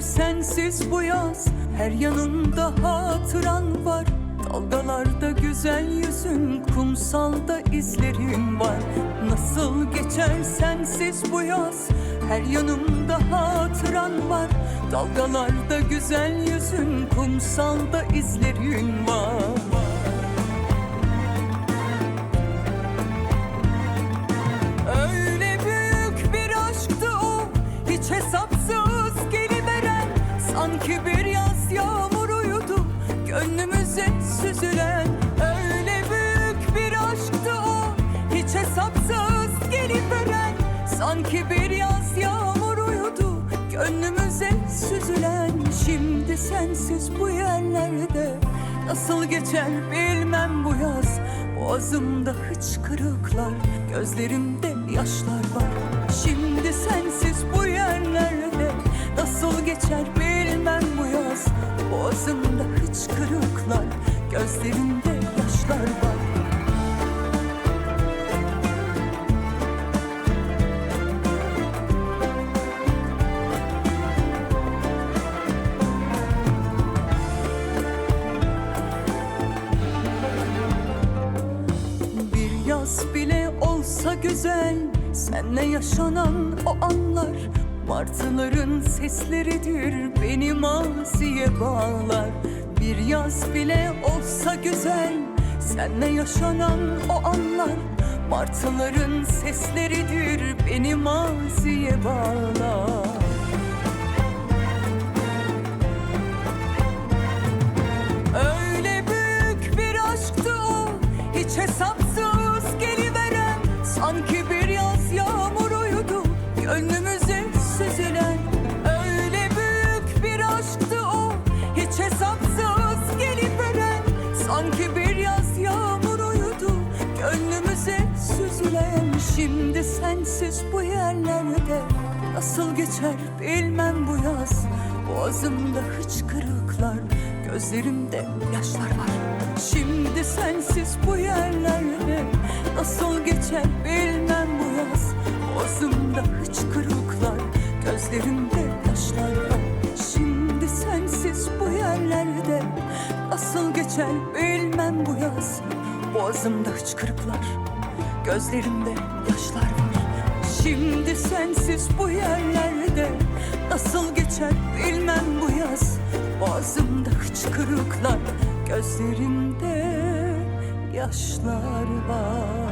sensiz bu yaz. Her yanımda hatıran var. Dalgalarda güzel yüzün Kumsalda izlerin var. Nasıl geçer sensiz bu yaz? Her yanımda hatıran var. Dalgalarda güzel yüzün Kumsalda izlerin var Gönlümüze süzülen Öyle büyük bir aşktı o. Hiç hesapsız geliveren Sanki bir yaz yağmuruydu. Gönlümüze süzülen Şimdi sensiz bu yerlerde. Nasıl geçer bilmem bu yaz. Boğazımda hıçkırıklar Gözlerimde yaşlar var. Şimdi sensiz bu yerlerde. Nasıl geçer bilmem bu yaz Gözlerimde yaşlar var. Bir yaz bile olsa güzel Senle yaşanan o anlar Martıların sesleridir Beni maziye bağlar Bir yaz bile olsa güzel. Senle yaşanan o anlar Martıların sesleridir Beni maziye bağlar. Öyle büyük bir aşktı o Hiç hesapsız geliveren. Sanki bir yaz yağmuruydu Gönlümüze Şimdi sensiz bu yerlerde Nasıl geçer bilmem bu yaz. Boğazımda hıçkırıklar Gözlerimde yaşlar var. Şimdi sensiz bu yerlerde Nasıl geçer bilmem bu yaz. Boğazımda hıçkırıklar Gözlerimde yaşlar var. Şimdi sensiz bu yerlerde Nasıl geçer bilmem bu yaz. Boğazımda hıçkırıklar Gözlerimde yaşlar var. Şimdi sensiz bu yerlerde Nasıl geçer bilmem bu yaz. Boğazımda hıçkırıklar Gözlerimde yaşlar var